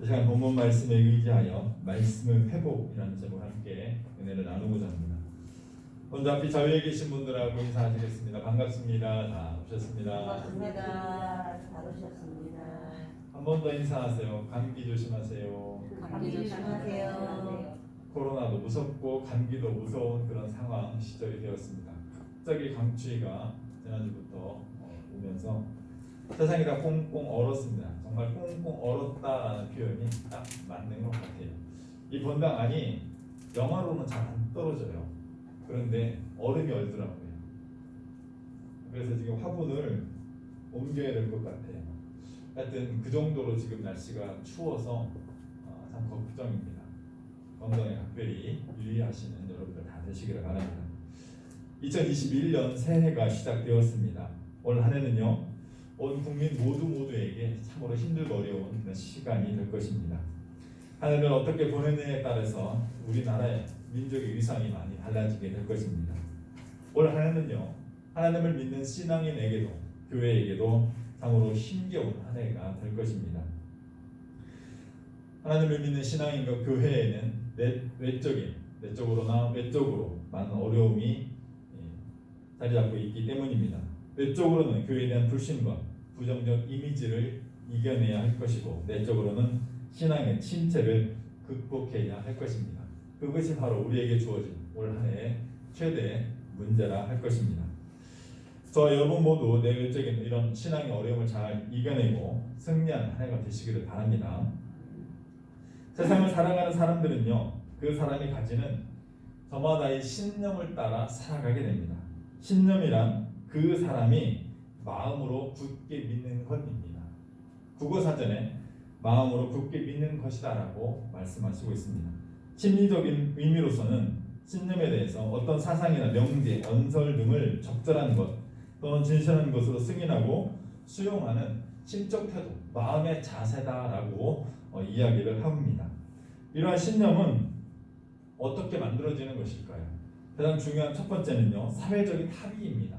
이 시간 본문 말씀에 의지하여 말씀을 회복이라는 제목으로 함께 은혜를 나누고자 합니다. 먼저 앞에 자리에 계신 분들하고 인사하시겠습니다. 반갑습니다. 다 오셨습니다. 반갑습니다. 잘 오셨습니다. 한 번 더 인사하세요. 감기 조심하세요. 감기 조심하세요. 코로나도 무섭고 감기도 무서운 그런 상황 시절이 되었습니다. 갑자기 강추위가 지난주부터 어, 오면서 세상이 다 꽁꽁 얼었습니다. 정말 꽁꽁 얼었다라는 표현이 딱 맞는 것 같아요. 이 본당 안이 영화로는 잘 안 떨어져요. 그런데 얼음이 얼더라고요. 그래서 지금 화분을 옮겨야 될 것 같아요. 하여튼 그 정도로 지금 날씨가 추워서 어, 참 걱정입니다. 건강에 각별히 유의하시는 여러분들 다 되시기를 바랍니다. 2021년 새해가 시작되었습니다. 올 한해는요, 온 국민 모두 모두에게 참으로 힘들고 어려운 시간이 될 것입니다. 한 해를 어떻게 보내느냐에 따라서 우리나라의 민족의 위상이 많이 달라지게 될 것입니다. 올 한해는요, 하나님을 믿는 신앙인에게도 교회에게도 참으로 힘겨운 한 해가 될 것입니다. 하나님을 믿는 신앙인과 교회에는 내, 외적인 내적으로나 외적으로 많은 어려움이 예, 자리 잡고 있기 때문입니다. 외적으로는 교회에 대한 불신과 부정적 이미지를 이겨내야 할 것이고 내적으로는 신앙의 침체를 극복해야 할 것입니다. 그것이 바로 우리에게 주어진 올 한해의 최대 문제라 할 것입니다. 저 여러분 모두 내 외적인 이런 신앙의 어려움을 잘 이겨내고 승리하는 한 해가 되시기를 바랍니다. 세상을 사랑하는 사람들은요, 그 사람이 가지는 저마다의 신념을 따라 살아가게 됩니다. 신념이란 그 사람이 마음으로 굳게 믿는 것입니다. 국어사전에 마음으로 굳게 믿는 것이다라고 말씀하시고 있습니다. 심리적인 의미로서는 신념에 대해서 어떤 사상이나 명제, 언설 등을 적절한 것 또는 진실한 것으로 승인하고 수용하는 심적 태도, 마음의 자세다라고 어, 이야기를 합니다. 이러한 신념은 어떻게 만들어지는 것일까요? 가장 중요한 첫 번째는요, 사회적인 합의입니다.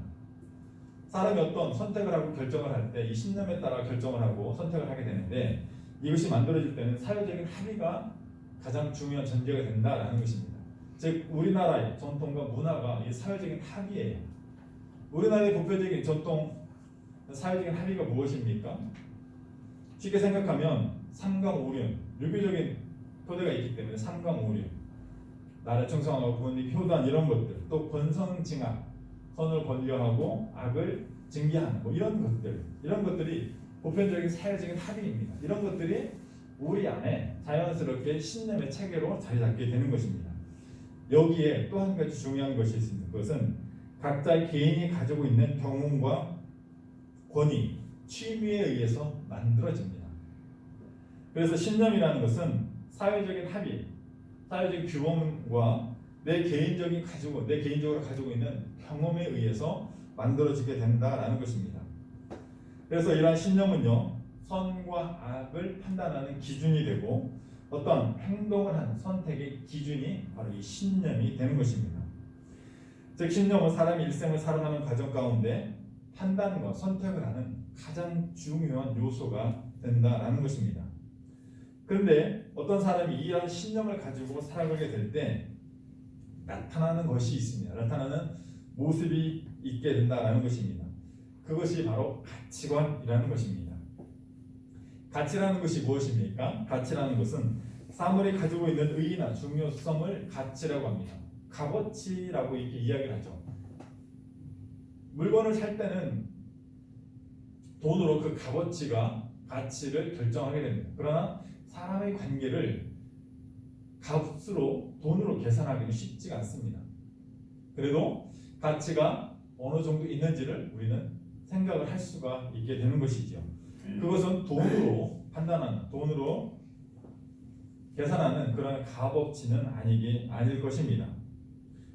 사람이 어떤 선택을 하고 결정을 할 때 이 신념에 따라 결정을 하고 선택을 하게 되는데 이것이 만들어질 때는 사회적인 합의가 가장 중요한 전제가 된다라는 것입니다. 즉 우리나라의 전통과 문화가 이 사회적인 합의예요. 우리나라의 대표적인 전통 사회적인 합의가 무엇입니까? 쉽게 생각하면 삼강오륜 유교적인 토대가 있기 때문에 삼강오륜 나라 충성하고 부모님 효단 이런 것들 또 권성징악 선을 권유하고 악을 징계하는 뭐 이런 것들 이런 것들이 보편적인 사회적인 합의입니다. 이런 것들이 우리 안에 자연스럽게 신념의 체계로 자리 잡게 되는 것입니다. 여기에 또 한 가지 중요한 것이 있습니다. 그것은 각자 개인이 가지고 있는 경험과 권위, 취미에 의해서 만들어집니다. 그래서 신념이라는 것은 사회적인 합의, 사회적인 규범과 내 개인적인 가지고 내 개인적으로 가지고 있는 경험에 의해서 만들어지게 된다라는 것입니다. 그래서 이러한 신념은요 선과 악을 판단하는 기준이 되고 어떤 행동을 하는 선택의 기준이 바로 이 신념이 되는 것입니다. 즉 신념은 사람이 일생을 살아가는 과정 가운데 판단과 선택을 하는 가장 중요한 요소가 된다라는 것입니다. 그런데 어떤 사람이 이러한 신념을 가지고 살아가게 될 때 나타나는 것이 있습니다. 나타나는 모습이 있게 된다라는 것입니다. 그것이 바로 가치관이라는 것입니다. 가치라는 것이 무엇입니까? 가치라는 것은 사물이 가지고 있는 의의나 중요성을 가치라고 합니다. 값어치라고 이렇게 이야기를 하죠. 물건을 살 때는 돈으로 그 값어치가 가치를 결정하게 됩니다. 그러나 사람의 관계를 값으로 돈으로 계산하기는 쉽지가 않습니다. 그래도 가치가 어느 정도 있는지를 우리는 생각을 할 수가 있게 되는 것이죠. 그것은 돈으로 판단하는 돈으로 계산하는 그런 값어치는 아니기 아닐 것입니다.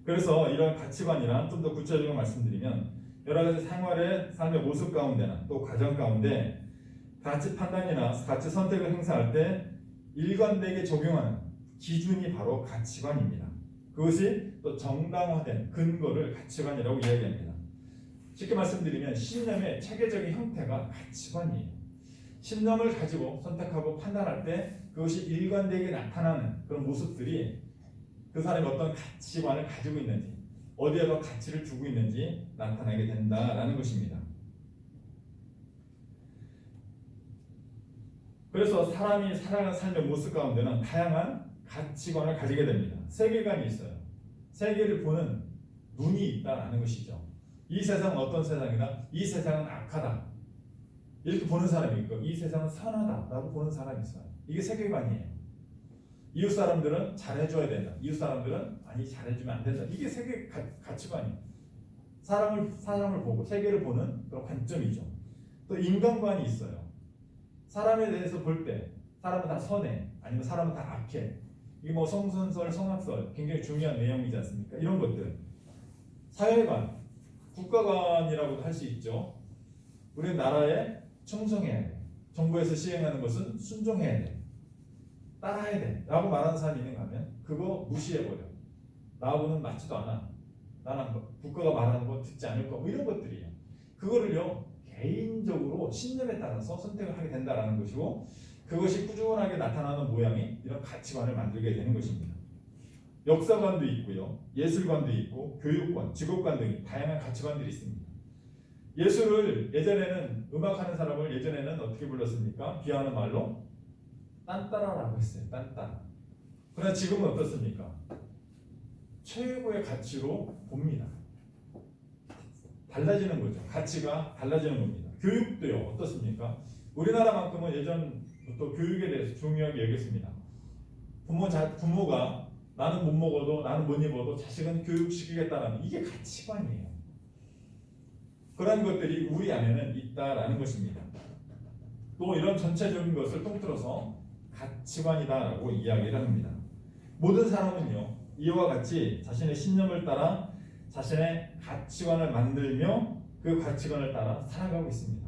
그래서 이런 가치관이란 좀 더 구체적으로 말씀드리면 여러 가지 생활의 삶의 모습 가운데나 또 가정 가운데 가치 판단이나 가치 선택을 행사할 때 일관되게 적용하는 기준이 바로 가치관입니다. 그것이 또 정당화된 근거를 가치관이라고 이야기합니다. 쉽게 말씀드리면 신념의 체계적인 형태가 가치관이에요. 신념을 가지고 선택하고 판단할 때 그것이 일관되게 나타나는 그런 모습들이 그 사람이 어떤 가치관을 가지고 있는지 어디에 더 가치를 두고 있는지 나타나게 된다라는 것입니다. 그래서 사람이 살아가는 삶의 모습 가운데는 다양한 가치관을 가지게 됩니다. 세계관이 있어요. 세계를 보는 눈이 있다라는 것이죠. 이 세상은 어떤 세상이다? 이 세상은 악하다. 이렇게 보는 사람이 있고 이 세상은 선하다라고 보는 사람이 있어요. 이게 세계관이에요. 이웃 사람들은 잘해줘야 된다. 이웃 사람들은 아니 잘해주면 안 된다. 이게 세계 가, 가치관이에요. 사람을 사람을 보고 세계를 보는 그런 관점이죠. 또 인간관이 있어요. 사람에 대해서 볼 때 사람은 다 선해 아니면 사람은 다 악해. 이게 뭐 성선설, 성악설 굉장히 중요한 내용이지 않습니까? 이런 것들 사회관, 국가관이라고도 할 수 있죠. 우리 나라에 충성해야 돼. 정부에서 시행하는 것은 순종해야 돼. 따라야 돼. 라고 말하는 사람이 있는가 하면 그거 무시해버려. 나하고는 맞지도 않아. 나는 뭐 국가가 말하는 거 듣지 않을 거. 뭐 이런 것들이에요. 그거를요. 개인적으로 신념에 따라서 선택을 하게 된다라는 것이고 그것이 꾸준하게 나타나는 모양이 이런 가치관을 만들게 되는 것입니다. 역사관도 있고요. 예술관도 있고 교육관, 직업관 등 다양한 가치관들이 있습니다. 예술을 예전에는 음악하는 사람을 예전에는 어떻게 불렀습니까? 비하하는 말로 딴따라라고 했어요. 딴따라. 그러나 지금은 어떻습니까? 최고의 가치로 봅니다. 달라지는 거죠. 가치가 달라지는 겁니다. 교육도요. 어떻습니까? 우리나라만큼은 예전 부터 교육에 대해서 중요하게 여겼습니다. 부모 자, 부모가 나는 못 먹어도 나는 못 입어도 자식은 교육시키겠다는 이게 가치관이에요. 그런 것들이 우리 안에는 있다라는 것입니다. 또 이런 전체적인 것을 통틀어서 가치관이다라고 이야기를 합니다. 모든 사람은요 이와 같이 자신의 신념을 따라 자신의 가치관을 만들며 그 가치관을 따라 살아가고 있습니다.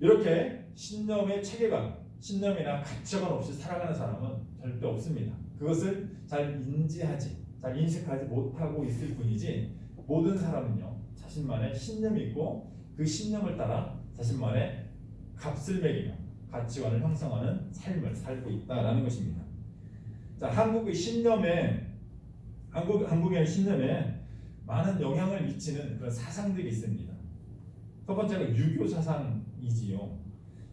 이렇게 신념의 체계관, 신념이나 가치관 없이 살아가는 사람은 절대 없습니다. 그것을 잘 인지하지, 잘 인식하지 못하고 있을 뿐이지 모든 사람은요 자신만의 신념이 있고 그 신념을 따라 자신만의 값을 매기며 가치관을 형성하는 삶을 살고 있다라는 것입니다. 자, 한국의 신념에 한국 한국의 신념에 많은 영향을 미치는 그런 사상들이 있습니다. 첫 번째가 유교 사상이지요.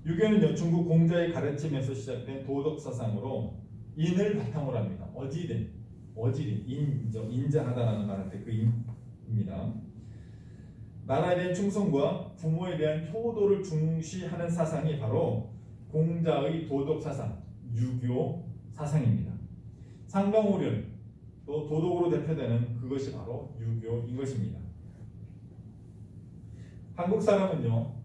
유교는 중국 공자의 가르침에서 시작된 도덕 사상으로 인을 바탕으로 합니다. 어디든 어디든 인죠 인자하다라는 때그 인입니다. 나라에 대한 충성과 부모에 대한 효도를 중시하는 사상이 바로 공자의 도덕 사상, 유교 사상입니다. 상강오륜 또 도덕으로 대표되는 그것이 바로 유교인 것입니다. 한국 사람은요,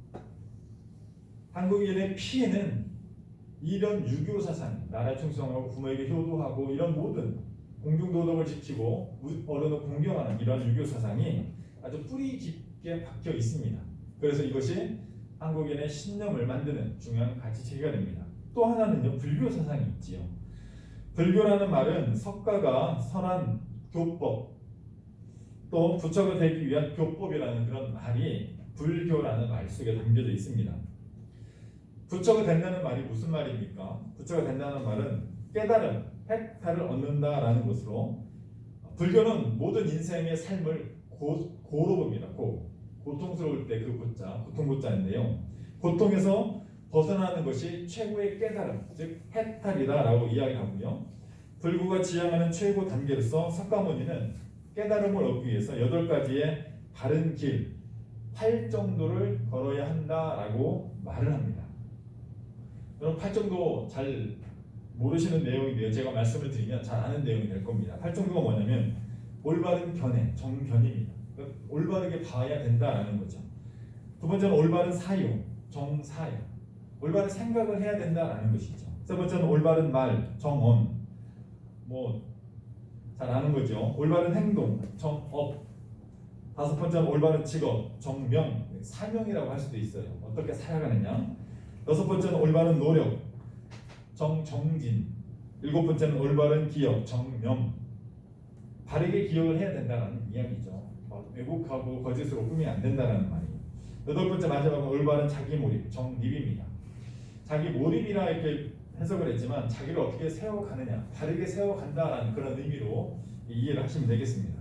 한국인의 피해는 이런 유교 사상, 나라에 충성하고 부모에게 효도하고 이런 모든 공중 도덕을 지키고 어른을 공경하는 이런 유교 사상이 아주 뿌리 깊게 박혀 있습니다. 그래서 이것이 한국인의 신념을 만드는 중요한 가치 체계가 됩니다. 또 하나는요, 불교 사상이 있지요. 불교라는 말은 석가가 선한 교법 또 부처가 되기 위한 교법이라는 그런 말이 불교라는 말 속에 담겨져 있습니다. 부처가 된다는 말이 무슨 말입니까? 부처가 된다는 말은 깨달음, 팩타를 얻는다라는 것으로 불교는 모든 인생의 삶을 고, 고로 봅니다. 고. 고통스러울 때 그 고자, 고통 고자인데요. 고통에서 벗어나는 것이 최고의 깨달음, 즉 해탈이다라고 이야기하고요. 불구가 지향하는 최고 단계로서 석가모니는 깨달음을 얻기 위해서 여덟 가지의 바른 길, 팔 정도를 걸어야 한다라고 말을 합니다. 여러분 팔정도 잘 모르시는 내용인데요. 제가 말씀을 드리면 잘 아는 내용이 될 겁니다. 팔정도가 뭐냐면 올바른 견해, 정견입니다. 그러니까 올바르게 봐야 된다라는 거죠. 두 번째는 올바른 사유, 정사예요. 올바른 생각을 해야 된다라는 것이죠. 세 번째는 올바른 말, 정언. 뭐 잘 아는 거죠. 올바른 행동, 정업. 다섯 번째는 올바른 직업, 정명, 사명이라고 할 수도 있어요. 어떻게 살아가느냐. 여섯 번째는 올바른 노력, 정정진. 일곱 번째는 올바른 기억, 정명. 바르게 기억을 해야 된다는 이야기죠. 뭐 왜곡하고 거짓으로 꾸미면 안 된다는 말이에요. 여덟 번째 마지막은 올바른 자기 몰입, 정립입니다. 자기 몰입이라 이렇게 해석을 했지만 자기를 어떻게 세워가느냐, 바르게 세워간다라는 그런 의미로 이해를 하시면 되겠습니다.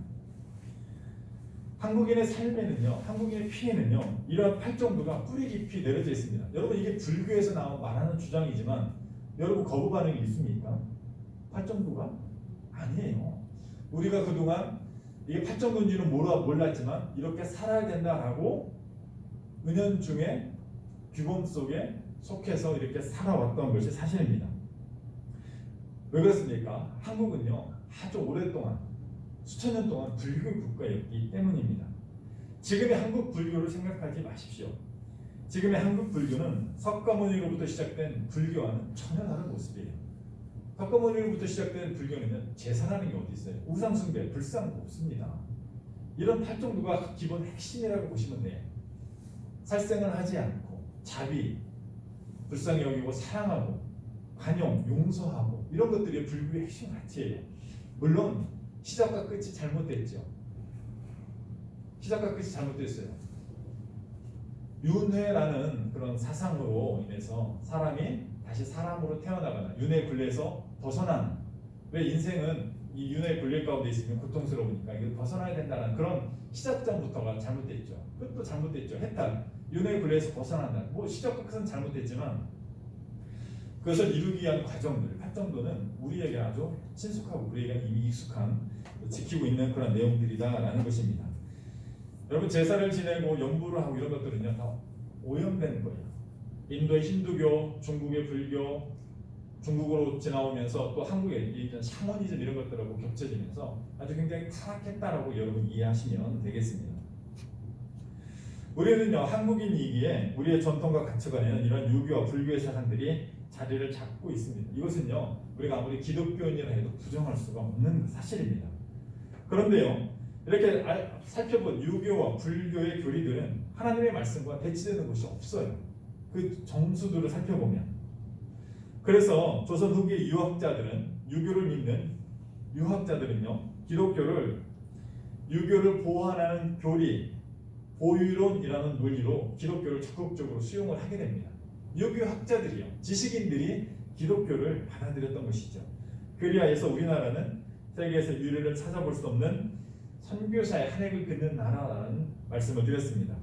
한국인의 삶에는요, 한국인의 피해는요, 이러한 팔정도가 뿌리 깊이 내려져 있습니다. 여러분 이게 불교에서 나온 말하는 주장이지만 여러분 거부 반응이 있습니까? 팔정도가 아니에요. 우리가 그동안 이게 팔정도인지는 몰랐지만 이렇게 살아야 된다라고 은연 중에 규범 속에 속해서 이렇게 살아왔던 것이 사실입니다. 왜 그렇습니까? 한국은요 아주 오랫동안 수천 년 동안 불교 국가였기 때문입니다. 지금의 한국 불교를 생각하지 마십시오. 지금의 한국 불교는 석가모니로부터 시작된 불교와는 전혀 다른 모습이에요. 석가모니로부터 시작된 불교는 제사라는 게 어디 있어요? 우상숭배, 불상 없습니다. 이런 팔정도가 기본 핵심이라고 보시면 돼요. 살생을 하지 않고 자비, 불쌍히 여기고 사랑하고 관용, 용서하고 이런 것들이 불교의 핵심 가치예요. 물론 시작과 끝이 잘못됐죠. 시작과 끝이 잘못됐어요. 윤회라는 그런 사상으로 인해서 사람이 다시 사람으로 태어나거나 윤회 굴레에서 벗어난 왜 인생은 이 윤회 굴레 가운데 있으면 고통스러우니까 이거 벗어나야 된다는 그런 시작점부터가 잘못됐죠. 끝도 잘못됐죠. 해탈 윤회 굴레에서 벗어난다. 뭐 시작과 끝은 잘못됐지만 그것을 이루기 위한 과정들, 활동도는 우리에게 아주 친숙하고 우리에게 이미 익숙한 지키고 있는 그런 내용들이다라는 것입니다. 여러분 제사를 지내고 연부를 하고 이런 것들은요 다 오염된 거예요. 인도의 힌두교, 중국의 불교, 중국으로 지나오면서 또 한국의 이런 샤머니즘 이런 것들하고 겹쳐지면서 아주 굉장히 타락했다라고 여러분 이해하시면 되겠습니다. 우리는요 한국인이기에 우리의 전통과 가치관에는 이런 유교와 불교의 사상들이 자리를 잡고 있습니다. 이것은요 우리가 아무리 기독교인이라 해도 부정할 수가 없는 사실입니다. 그런데요 이렇게 알- 살펴본 유교와 불교의 교리들은 하나님의 말씀과 대치되는 것이 없어요. 그 정수들을 살펴보면 그래서 조선 후기 유학자들은 유교를 믿는 유학자들은요 기독교를 유교를 보완하는 교리 보유론이라는 논리로 기독교를 적극적으로 수용을 하게 됩니다. 유교 학자들이요 지식인들이 기독교를 받아들였던 것이죠. 그리하여서 우리나라는 세계에서 유래를 찾아볼 수 없는 선교사의 한 획을 긋는 나라라는 말씀을 드렸습니다.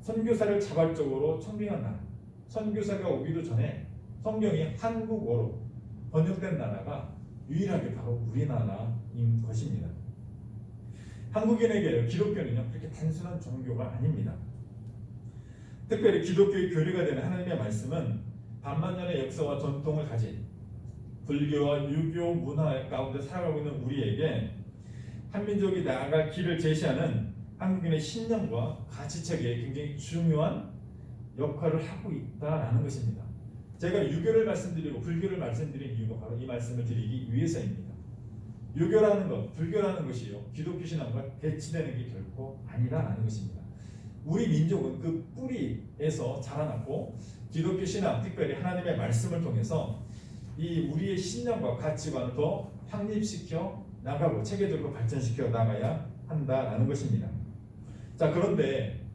선교사를 자발적으로 청빙한 나라. 선교사가 오기도 전에 성경이 한국어로 번역된 나라가 유일하게 바로 우리나라인 것입니다. 한국인에게 기독교는요 그렇게 단순한 종교가 아닙니다. 특별히 기독교의 교리가 되는 하나님의 말씀은 반만 년의 역사와 전통을 가진 불교와 유교 문화 가운데 살아가고 있는 우리에게 한민족이 나아갈 길을 제시하는 한국인의 신념과 가치체계에 굉장히 중요한 역할을 하고 있다라는 것입니다. 제가 유교를 말씀드리고 불교를 말씀드린 이유가 바로 이 말씀을 드리기 위해서입니다. 유교라는 것, 불교라는 것이요 기독교 신앙과 대치되는 게 결코 아니라는 것입니다. 우리 민족은 그 뿌리에서 자라났고 기독교 신앙, 특별히 하나님의 말씀을 통해서 이 우리의 신념과 가치관을 더 확립시켜 나가고 체계적으로 발전시켜 나가야 한다라는 것입니다. 자 그런데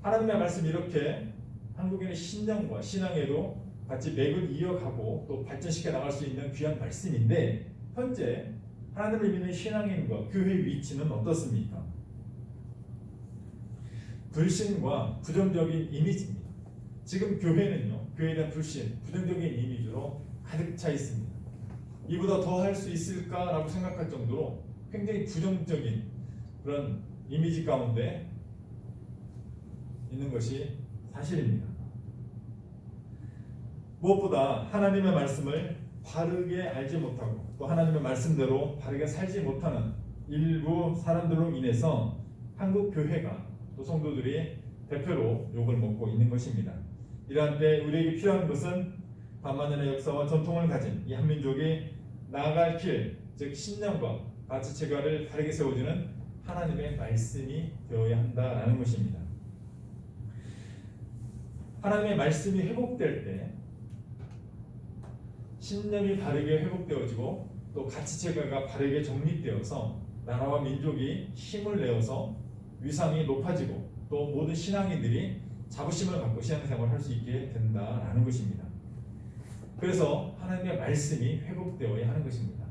하나님의 말씀 이렇게 한국인의 신념과 신앙에도 같이 맥을 이어가고 또 발전시켜 나갈 수 있는 귀한 말씀인데 현재 하나님을 믿는 신앙인과 교회의 위치는 어떻습니까? 불신과 부정적인 이미지입니다. 지금 교회는요, 교회에 대한 불신, 부정적인 이미지로 가득 차 있습니다. 이보다 더 할 수 있을까라고 생각할 정도로 굉장히 부정적인 그런 이미지 가운데 있는 것이 사실입니다. 무엇보다 하나님의 말씀을 바르게 알지 못하고 또 하나님의 말씀대로 바르게 살지 못하는 일부 사람들로 인해서 한국 교회가 또 성도들이 대표로 욕을 먹고 있는 것입니다. 이러한 때 우리에게 필요한 것은 반만년의 역사와 전통을 가진 이 한민족이 나아갈 길, 즉 신념과 가치 체계를 바르게 세워주는 하나님의 말씀이 되어야 한다라는 것입니다. 하나님의 말씀이 회복될 때 신념이 바르게 회복되어지고 또 가치 체계가 바르게 정립되어서 나라와 민족이 힘을 내어서 위상이 높아지고 또 모든 신앙인들이 자부심을 갖고 신앙생활을 할 수 있게 된다라는 것입니다. 그래서 하나님의 말씀이 회복되어야 하는 것입니다.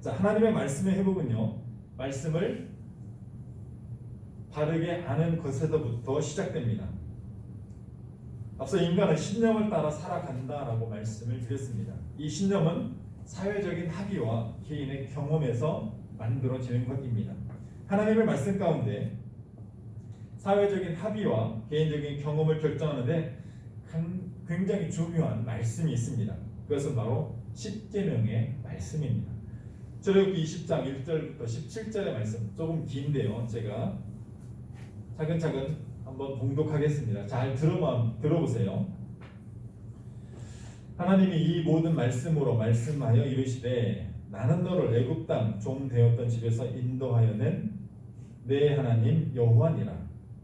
자, 하나님의 말씀의 회복은요. 말씀을 바르게 아는 것에서부터 시작됩니다. 앞서 인간은 신념을 따라 살아간다라고 말씀을 드렸습니다. 이 신념은 사회적인 합의와 개인의 경험에서 만들어지는 것입니다. 하나님의 말씀 가운데 사회적인 합의와 개인적인 경험을 결정하는데 한- 굉장히 중요한 말씀이 있습니다. 그것은 바로 십계명의 말씀입니다. 출애굽기 20장 1절부터 17절의 말씀 조금 긴데요. 제가 차근차근 한번 봉독하겠습니다. 잘 들어봐 들어보세요. 하나님이 이 모든 말씀으로 말씀하여 이르시되 나는 너를 애굽 땅 종 되었던 집에서 인도하여낸 내 하나님 여호와니라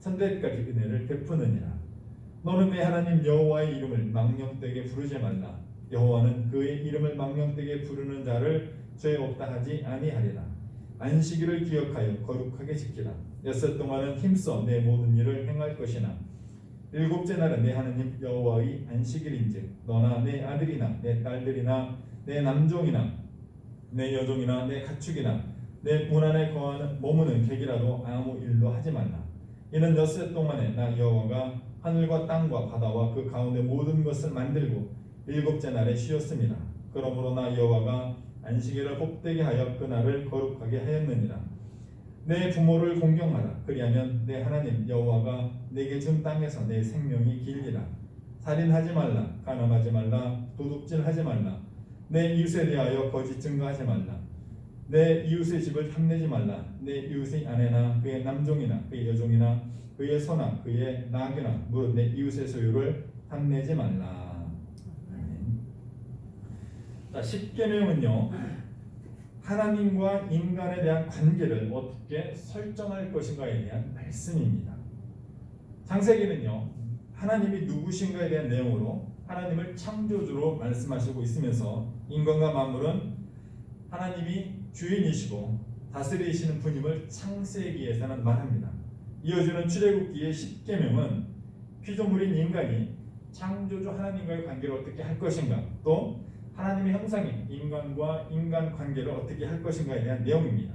천대까지 은혜를 베푸느니라. 너는 내 하나님 여호와의 이름을 망령되게 부르지 말라. 여호와는 그의 이름을 망령되게 부르는 자를 죄 없다 하지 아니하리라. 안식일을 기억하여 거룩하게 지키라. 여섯 동안은 힘써 내 모든 일을 행할 것이나 일곱째 날은 내 하나님 여호와의 안식일인즉 너나 내 아들이나 내 딸들이나 내 남종이나 내 여종이나 내 가축이나 내문 안에 거하는 머무는 객이라도 아무 일도 하지 말라 이는 엿새 동안에 나 여호와가 하늘과 땅과 바다와 그 가운데 모든 것을 만들고 일곱째 날에 쉬었습니다. 그러므로 나 여호와가 안식일을 복되게 하여 그 날을 거룩하게 하였느니라. 내 부모를 공경하라. 그리하면 내 하나님 여호와가 내게 준 땅에서 내 생명이 길리라. 살인하지 말라. 간음하지 말라. 도둑질하지 말라. 내 이웃에 대하여 거짓 증거하지 말라 내 이웃의 집을 탐내지 말라 내 이웃의 아내나 그의 남종이나 그의 여종이나 그의 소나 그의 낙이나 무릇 내 이웃의 소유를 탐내지 말라. 자 10계명은요 하나님과 인간에 대한 관계를 어떻게 설정할 것인가에 대한 말씀입니다. 창세기는요 하나님이 누구신가에 대한 내용으로 하나님을 창조주로 말씀하시고 있으면서 인간과 만물은 하나님이 주인이시고 다스리시는 분임을 창세기에서는 말합니다. 이어지는 출애굽기의 10계명은 피조물인 인간이 창조주 하나님과의 관계를 어떻게 할 것인가 또 하나님의 형상인 인간과 인간 관계를 어떻게 할 것인가에 대한 내용입니다.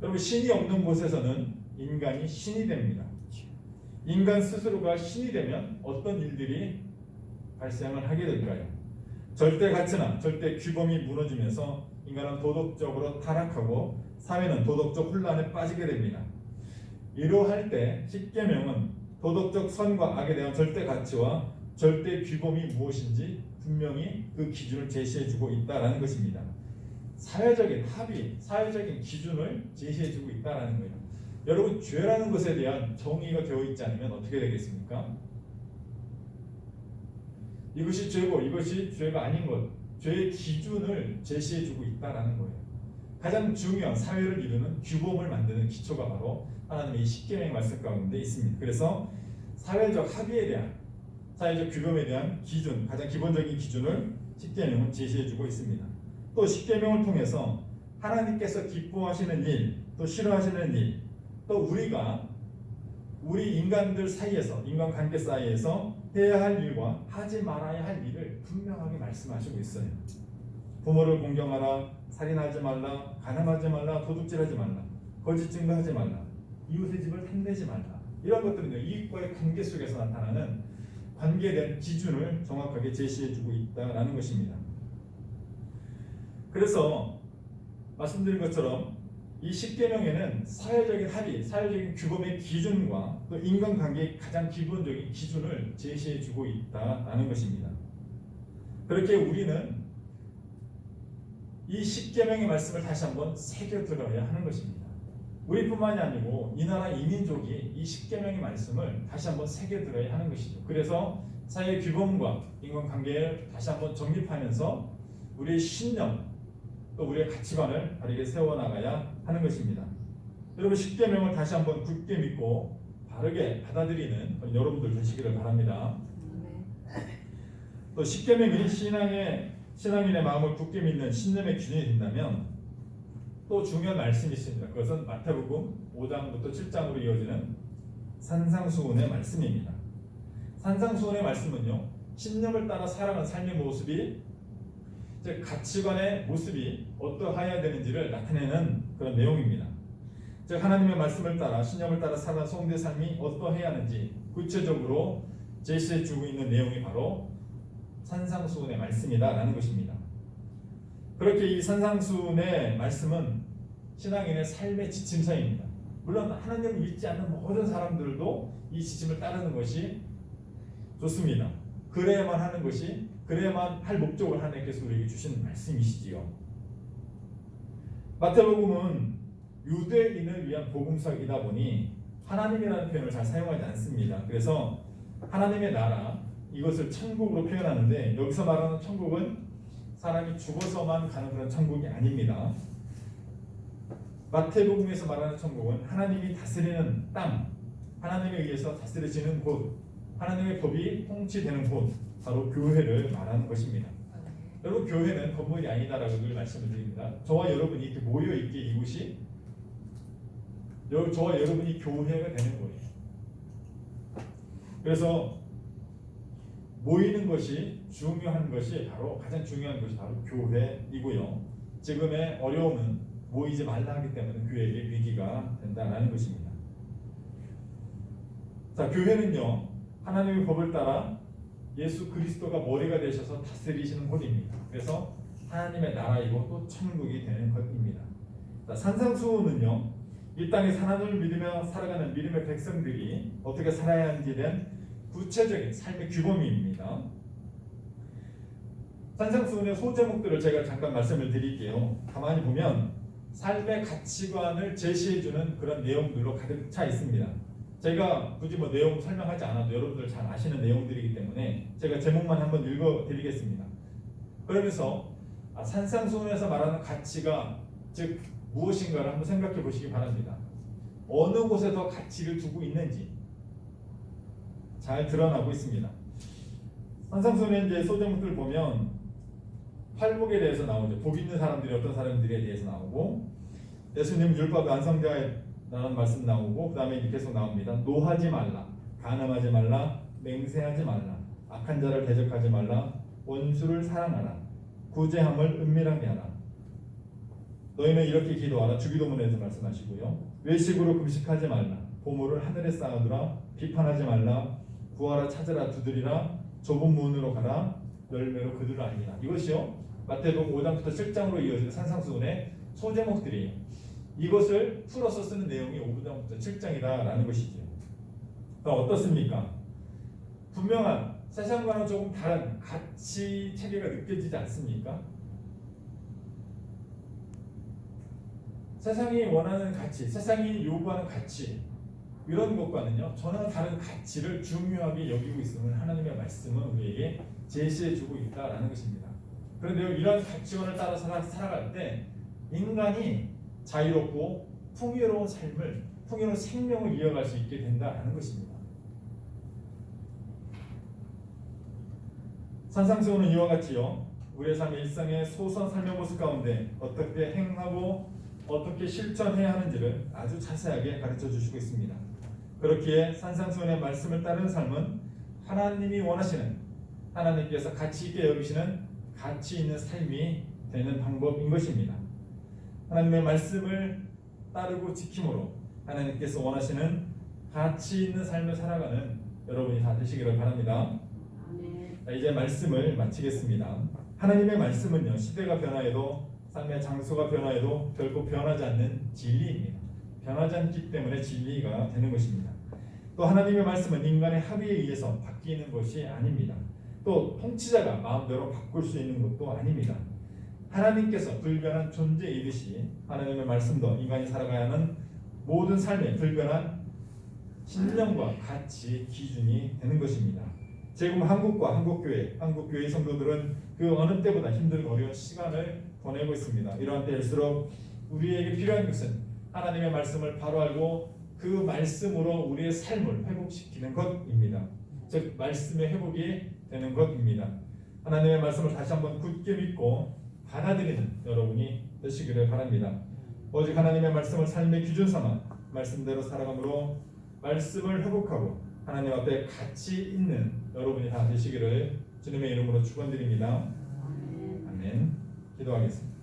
여러분 신이 없는 곳에서는 인간이 신이 됩니다. 인간 스스로가 신이 되면 어떤 일들이 발생을 하게 될까요? 절대 가치나 절대 규범이 무너지면서 인간은 도덕적으로 타락하고 사회는 도덕적 혼란에 빠지게 됩니다. 이러할 때 십계명은 도덕적 선과 악에 대한 절대 가치와 절대 규범이 무엇인지 분명히 그 기준을 제시해주고 있다라는 것입니다. 사회적인 합의, 사회적인 기준을 제시해주고 있다라는 거예요. 여러분 죄라는 것에 대한 정의가 되어 있지 않으면 어떻게 되겠습니까? 이것이 죄고 이것이 죄가 아닌 것, 죄의 기준을 제시해주고 있다라는 거예요. 가장 중요한 사회를 이루는 규범을 만드는 기초가 바로 하나님의 십계명 말씀 가운데 있습니다. 그래서 사회적 합의에 대한 사회적 규범에 대한 기준, 가장 기본적인 기준을 십계명은 제시해주고 있습니다. 또 십계명을 통해서 하나님께서 기뻐하시는 일, 또 싫어하시는 일, 또 우리가 우리 인간들 사이에서 인간 관계 사이에서 해야 할 일과 하지 말아야 할 일을 분명하게 말씀하시고 있어요. 부모를 공경하라, 살인하지 말라, 가늠하지 말라, 도둑질하지 말라, 거짓 증거하지 말라, 이웃의 집을 탐내지 말라. 이런 것들은요 이익과의 관계 속에서 나타나는 관계 관계에 대한 기준을 정확하게 제시해주고 있다라는 것입니다. 그래서 말씀드린 것처럼 이 십계명에는 사회적인 합의, 사회적인 규범의 기준과 또 인간관계의 가장 기본적인 기준을 제시해주고 있다라는 것입니다. 그렇게 우리는 이 십계명의 말씀을 다시 한번 새겨 들어야 하는 것입니다. 우리뿐만이 아니고 이 나라 이민족이 이 십계명의 말씀을 다시 한번 새겨 들어야 하는 것이죠. 그래서 사회 규범과 인간관계를 다시 한번 정립하면서 우리의 신념 또 우리의 가치관을 바르게 세워 나가야 하는 것입니다. 여러분 십계명을 다시 한번 굳게 믿고 바르게 받아들이는 여러분들 되시기를 바랍니다. 또 십계명이 신앙의 신앙인의 마음을 굳게 믿는 신념의 기준이 된다면 또 중요한 말씀이 있습니다. 그것은 마태복음 5장부터 7장으로 이어지는 산상수훈의 말씀입니다. 산상수훈의 말씀은요. 신념을 따라 살아가는 삶의 모습이 즉 가치관의 모습이 어떠하여야 되는지를 나타내는 그런 내용입니다. 즉 하나님의 말씀을 따라 신념을 따라 살아가는 성도의 삶이 어떠해야 하는지 구체적으로 제시해 주고 있는 내용이 바로 산상수훈의 말씀이다라는 것입니다. 그렇게 이 산상수훈의 말씀은 신앙인의 삶의 지침서입니다. 물론 하나님을 믿지 않는 모든 사람들도 이 지침을 따르는 것이 좋습니다. 그래야만 하는 것이 그래야만 할 목적을 하나님께서 우리에게 주신 말씀이시지요. 마태복음은 유대인을 위한 복음서이다 보니 하나님이라는 표현을 잘 사용하지 않습니다. 그래서 하나님의 나라 이것을 천국으로 표현하는데 여기서 말하는 천국은 사람이 죽어서만 가는 그런 천국이 아닙니다. 마태복음에서 말하는 천국은 하나님이 다스리는 땅, 하나님에 의해서 다스려지는 곳, 하나님의 법이 통치되는 곳, 바로 교회를 말하는 것입니다. 여러분 교회는 건물이 아니다라고 늘 말씀을 드립니다. 저와 여러분이 이렇게 모여 있게 이곳이 여- 저와 여러분이 교회가 되는 거예요. 그래서 모이는 것이 중요한 것이 바로 가장 중요한 것이 바로 교회이고요. 지금의 어려움은 모이지 말라 하기 때문에 교회에게 위기가 된다라는 것입니다. 자, 교회는요. 하나님의 법을 따라 예수 그리스도가 머리가 되셔서 다스리시는 곳입니다. 그래서 하나님의 나라이고 또 천국이 되는 것입니다. 자, 산상수훈은요. 이 땅에 하나님을 믿으며 살아가는 믿음의 백성들이 어떻게 살아야 하는지에 구체적인 삶의 규범입니다. 산상수훈의 소제목들을 제가 잠깐 말씀을 드릴게요. 가만히 보면 삶의 가치관을 제시해주는 그런 내용들로 가득 차 있습니다. 제가 굳이 뭐 내용 설명하지 않아도 여러분들 잘 아시는 내용들이기 때문에 제가 제목만 한번 읽어드리겠습니다. 그러면서 아, 산상수훈에서 말하는 가치가 즉 무엇인가를 한번 생각해 보시기 바랍니다. 어느 곳에 더 가치를 두고 있는지 잘 드러나고 있습니다. 산상수훈의 이제 소제목들 보면 팔복에 대해서 나오죠. 복 있는 사람들이 어떤 사람들에 대해서 나오고 예수님 율법 완성자라는 말씀 나오고 그 다음에 계속 나옵니다. 노하지 말라, 간음하지 말라, 맹세하지 말라, 악한 자를 대적하지 말라, 원수를 사랑하라, 구제함을 은밀하게 하라. 너희는 이렇게 기도하라. 주기도문에서 말씀하시고요. 외식으로 금식하지 말라. 보물을 하늘에 쌓아두라. 비판하지 말라. 구하라 찾으라 두드리라. 좁은 문으로 가라. 열매로 그들을 알리라. 이것이요. 마태복음 5장부터 7장으로 이어지는 산상수훈의 소제목들이에요. 이것을 풀어서 쓰는 내용이 5장부터 7장이다라는 것이죠. 그럼 어떻습니까? 분명한 세상과는 조금 다른 가치 체계가 느껴지지 않습니까? 세상이 원하는 가치, 세상이 요구하는 가치 이런 것과는요 전혀 다른 가치를 중요하게 여기고 있음을 하나님의 말씀은 우리에게 제시해주고 있다라는 것입니다. 그런데 이런 가치관을 따라 살아, 살아갈 때 인간이 자유롭고 풍요로운 삶을 풍요로운 생명을 이어갈 수 있게 된다라는 것입니다. 산상수훈은 이와 같이요 우리의 삶의 일상의 소소한 삶의 모습 가운데 어떻게 행하고 어떻게 실천해야 하는지를 아주 자세하게 가르쳐 주시고 있습니다. 그렇기에 산상수훈의 말씀을 따르는 삶은 하나님이 원하시는 하나님께서 가치 있게 여기시는 가치 있는 삶이 되는 방법인 것입니다. 하나님의 말씀을 따르고 지킴으로 하나님께서 원하시는 가치 있는 삶을 살아가는 여러분이 다 되시기를 바랍니다. 자, 이제 말씀을 마치겠습니다. 하나님의 말씀은요 시대가 변화해도 삶의 장소가 변화해도 결코 변하지 않는 진리입니다. 변하지 않기 때문에 진리가 되는 것입니다. 또 하나님의 말씀은 인간의 합의에 의해서 바뀌는 것이 아닙니다. 또 통치자가 마음대로 바꿀 수 있는 것도 아닙니다. 하나님께서 불변한 존재이듯이 하나님의 말씀도 인간이 살아가야 하는 모든 삶의 불변한 신념과 가치 기준이 되는 것입니다. 지금 한국과 한국교회, 한국교회 성도들은 그 어느 때보다 힘들고 어려운 시간을 보내고 있습니다. 이러한 때일수록 우리에게 필요한 것은 하나님의 말씀을 바로 알고 그 말씀으로 우리의 삶을 회복시키는 것입니다. 즉 말씀의 회복이 되는 것입니다. 하나님의 말씀을 다시 한번 굳게 믿고 받아들이는 여러분이 되시기를 바랍니다. 오직 하나님의 말씀을 삶의 기준 삼아 말씀대로 살아감으로 말씀을 회복하고 하나님 앞에 가치 있는 여러분이 다 되시기를 주님의 이름으로 축원드립니다. 아멘. 기도하겠습니다.